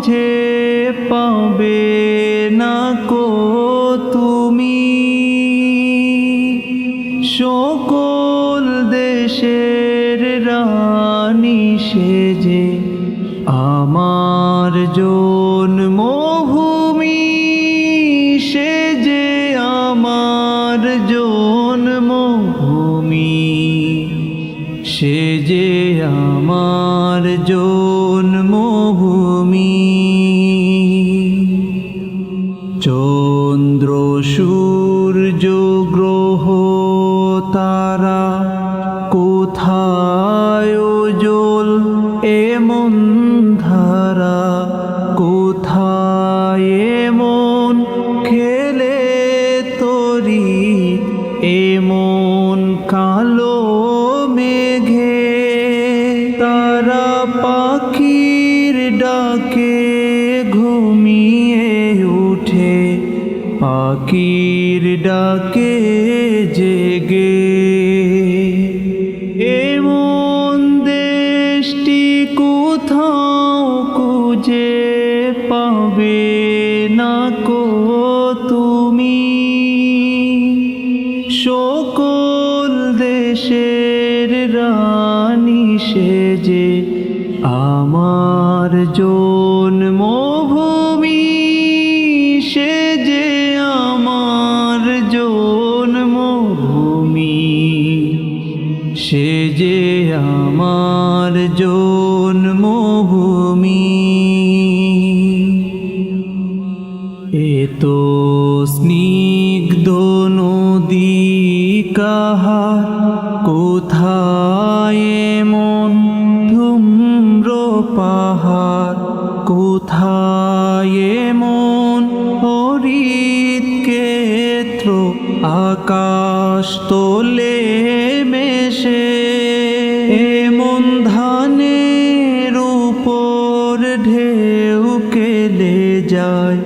খুঁজে পাবে না কো তুমি। সকল দেশের রানী সেজে আমার জন্মভূমি সেজে আমার জন্মভূমি সেজে আমার জন্মভূমি। পাখির ডাকে ঘুমিয়ে উঠে। পাখির ডাকে জেগে। এমন দেশটি কোথাও খুঁজে পাবে না কো তুমি? সকল দেশের রানী সেজে আমার জন্মভূমি যে আমার জন্মভূমি যে আমার জন্মভূমি এতো স্নিগ্ধ নদী কাহার, কোথায় মন ধুম্র পাহাড়, কোথায় মন হরিত ক্ষেত্র? আকাশ তোলে মেশে, এমন ধানের উপর ঢেউ কেলে যায়।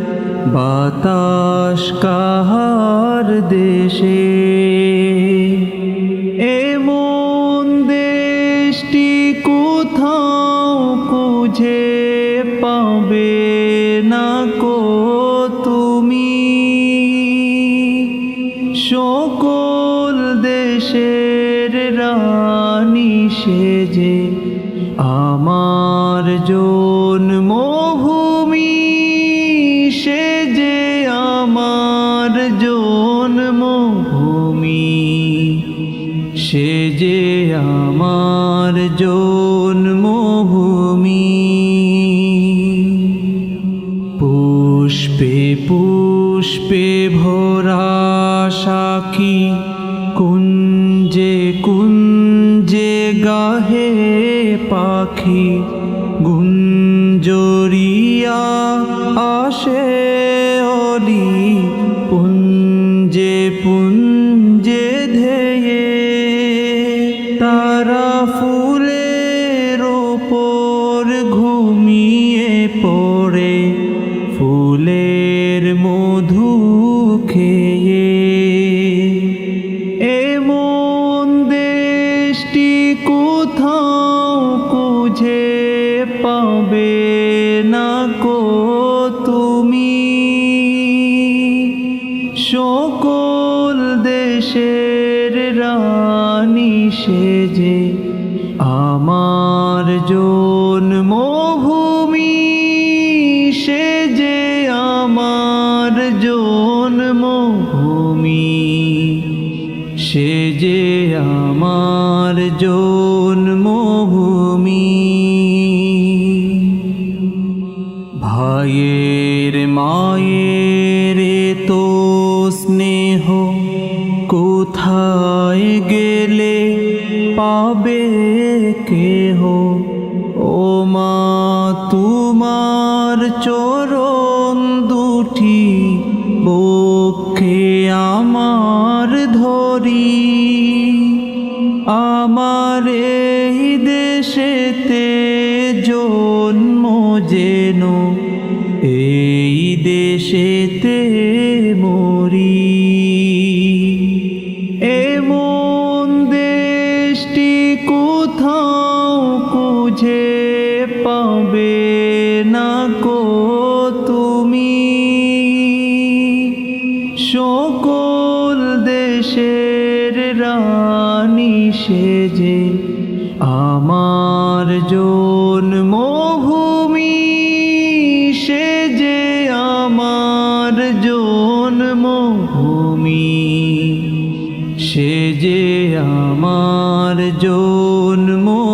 বাতাস কাহার দেশে? সেজে আমার জন্মভূমি সেজে আমার জন্মভূমি সেজে আমার জন্মভূমি পুষ্পে পুষ্পে ভরা আসে অলি পুঞ্জে পুঞ্জে ধেয়ে তারা ফুলের ওপর ঘুমিয়ে পড়ে। দেহ। ও মা, তোমার চরণ দুটি পক্ষে আমার ধরি। আমার এই দেশেতে জন্ম যেন, এই দেশেতে মরি। এমন দেশটি কোথাও খুঁজে পাবে না কো তুমি। সকল দেশের রানী সেজে আমার জন্মভূমি সেজে আমার জন্মভূমি সে যে আমার জন্মভূমি।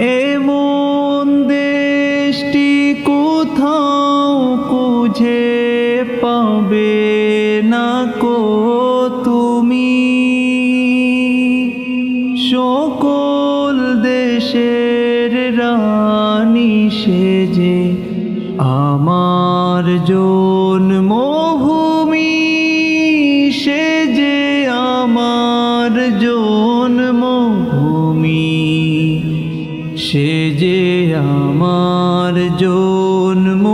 এমন দেশটি কোথাও খুঁজে পাবে না কো তুমি? সকল দেশের রানী সেজে আমার জন্মভূমি সেজে আমার জন্মভূমি। সে যে আমার জন্ম